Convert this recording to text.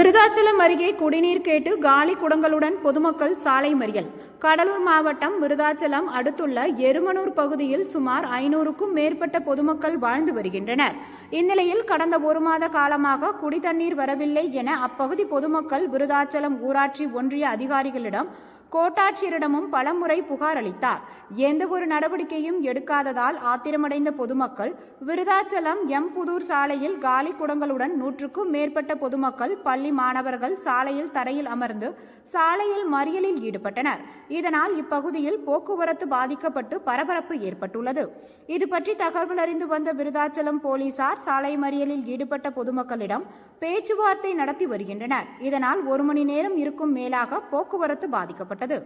விருதாச்சலம் அருகே குடிநீர் கேட்டு காலி குடங்களுடன் பொதுமக்கள் சாலை மறியல். கடலூர் மாவட்டம் விருதாச்சலம் அடுத்துள்ள எருமனூர் பகுதியில் சுமார் ஐநூறுக்கும் மேற்பட்ட பொதுமக்கள் வாழ்ந்து வருகின்றனர். இந்நிலையில் கடந்த ஒரு மாத காலமாக குடிதண்ணீர் வரவில்லை என அப்பகுதி பொதுமக்கள் விருதாச்சலம் ஊராட்சி ஒன்றிய அதிகாரிகளிடம் கோட்டாட்சியரிடமும் பலமுறை புகார் அளித்தார். எந்த ஒரு நடவடிக்கையும் எடுக்காததால் ஆத்திரமடைந்த பொதுமக்கள் விருதாச்சலம் எம் புதூர் சாலையில் காலி குடங்களுடன் நூற்றுக்கும் மேற்பட்ட பொதுமக்கள் பள்ளி மாணவர்கள் சாலையில் தரையில் அமர்ந்து சாலையில் மறியலில் ஈடுபட்டனர். இதனால் இப்பகுதியில் போக்குவரத்து பாதிக்கப்பட்டு பரபரப்பு ஏற்பட்டுள்ளது. இது பற்றி தகவல் அறிந்து வந்த விருதாச்சலம் போலீசார் சாலை மறியலில் ஈடுபட்ட பொதுமக்களிடம் பேச்சுவார்த்தை நடத்தி வருகின்றனர். இதனால் ஒரு மணி நேரம் இருக்கும் மேலாக போக்குவரத்து பாதிக்கப்பட்டது പ്രിയപ്പെട്ടത്